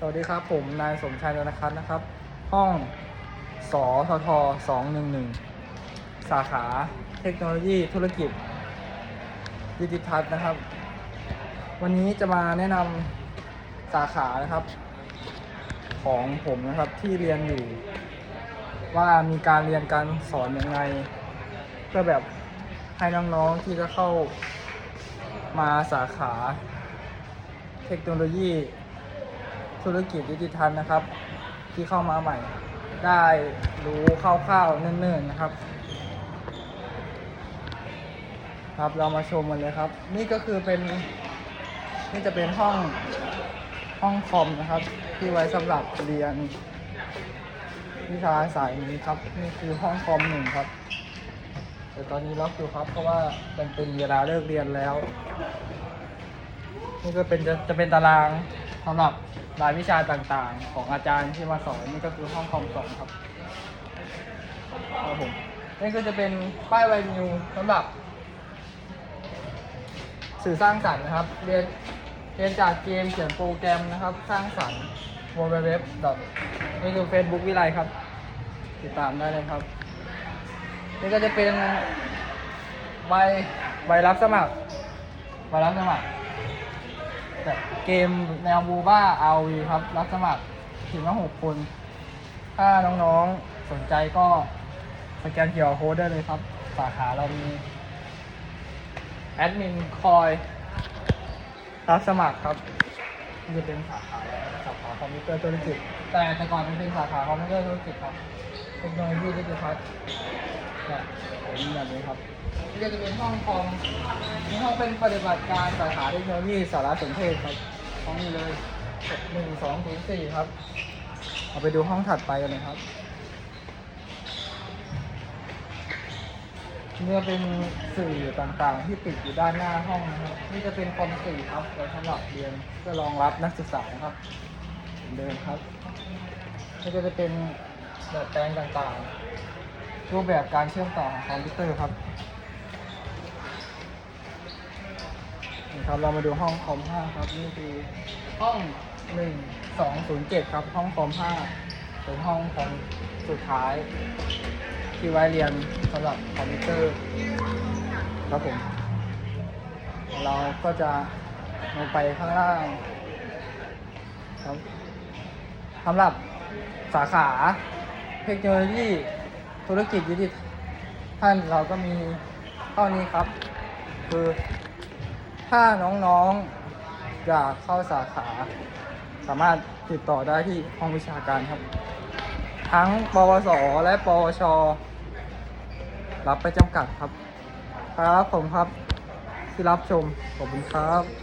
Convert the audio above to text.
สวัสดีครับ ผมนายสมชายนนคัตนะครับ ห้องสอททสองหนึ่งหนึ่งสาขาเทคโนโลยีธุรกิจดิจิทัลนะครับ วันนี้จะมาแนะนำสาขานะครับ ของผมนะครับที่เรียนอยู่ ว่ามีการเรียนการสอนยังไง เพื่อแบบให้น้องๆที่จะเข้ามาสาขาเทคโนโลยี ธุรกิจดิจิทัลนะครับ ที่เข้ามาใหม่ ได้รู้คร่าวๆเนิ่นๆนะครับ ครับเรามาชมกันเลยครับ นี่ก็คือเป็นนี่จะเป็นห้องห้องคอมนะครับ ที่ไว้สำหรับเรียนวิชาสายนี้ครับ นี่คือห้องคอมหนึ่งครับ แต่ตอนนี้ล็อกอยู่ครับ เพราะว่ามันเป็นเวลาเลิกเรียนแล้ว นี่ก็เป็นจะจะเป็นตาราง สำหรับรายวิชาต่างๆ ของอาจารย์ที่มาสอนนี่ก็คือห้องคอมสองครับครับผมนี่ก็จะเป็นป้ายไวนิวสำหรับ สื่อสร้างสรรค์นะครับ เรียนเรียนจากเกมเขียนโปรแกรมนะครับ สร้างสรรค์ w w w นี่คือ Facebook วิไลครับ ติดตามได้เลยครับ นี่ก็จะเป็นใบใบรับสมัครใบรับสมัคร แบบเกมแนวบูบ้าอาวีครับ รับสมัครถึงละหกคน ถ้าน้องๆสนใจก็สแกนเคียร์โคดได้เลยครับ สาขาเรามีแอดมินคอยรับสมัครครับจะเป็นสาขาสาขาคอมพิวเตอร์ธุรกิจแต่แต่ก่อนมันเป็นสาขาคอมพิวเตอร์ธุรกิจครับเทคโนโลยีดิจิทัลเนี่ยเป็นแบบนี้ครับก็จะเป็นห้องคอม งเป็นปฏิบัติการสาขาเทคโนโลยีสารสนเทศครับห้องนี้เลยหนึ่งสองศูนย์สี่ครับ เอาไปดูห้องถัดไปกันเลยครับเนี่ยเป็นสื่อต่างๆ ที่ติดอยู่ด้านหน้าห้องนะครับนี่จะเป็นคอมสื่อครับไว้สำหรับเรียนเพื่อรองรับนักศึกษานะครับเดิมครับนี่ก็จะเป็นแบบแปลงต่างๆ รูปแบบการเชื่อมต่อของคอมพิวเตอร์ครับ ครับ เรามาดูห้องคอม5ครับ นี่คือห้อง 1207 ครับ ห้องคอม5เป็นห้องคอมสุดท้าย ที่ไว้เรียนสำหรับคอมพิวเตอร์ครับผม เราก็จะลงไปข้างล่างครับสำหรับสาขาเทคโนโลยีธุรกิจดิจิทัลเราก็มีเท่านี้ครับ คือ ถ้าน้องๆอยากเข้าสาขา สามารถติดต่อได้ที่ห้องวิชาการครับ ทั้งปวส และปวช รับไปจำกัดครับ ครับผมครับที่รับชม ขอบคุณครับ